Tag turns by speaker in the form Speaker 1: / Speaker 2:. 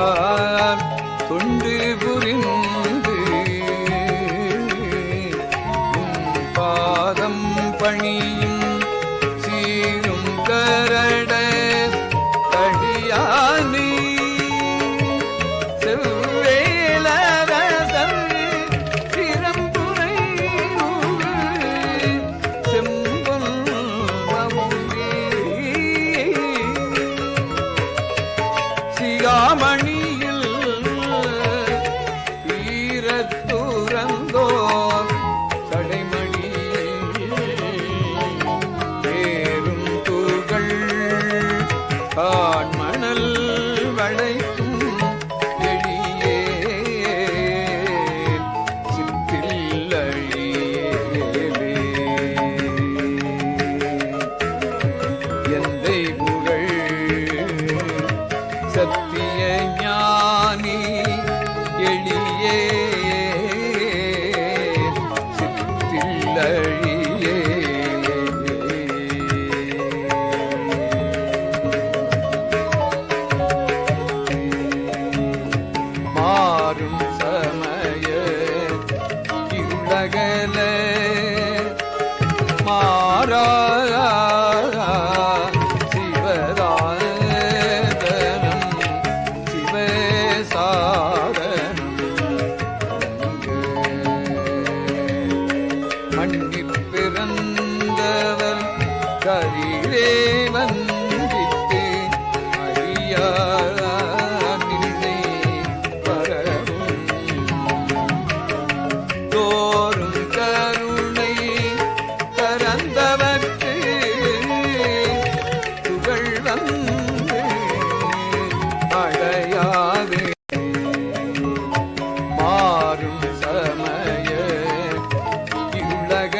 Speaker 1: விடைத்தார் தொண்டு புரிந்து பாதம் பணியும் சீரும் கரட தடியானி. மணி காண்மணல் வளைக்கும் எளியே சிற்றில்லழியே சத்திய ஞானி எளியே மாறும் சமய கிழகல மாறா சிவதாதனம் சிவசாதனம் மண்ணிற் பிறந்தவர் கதிரே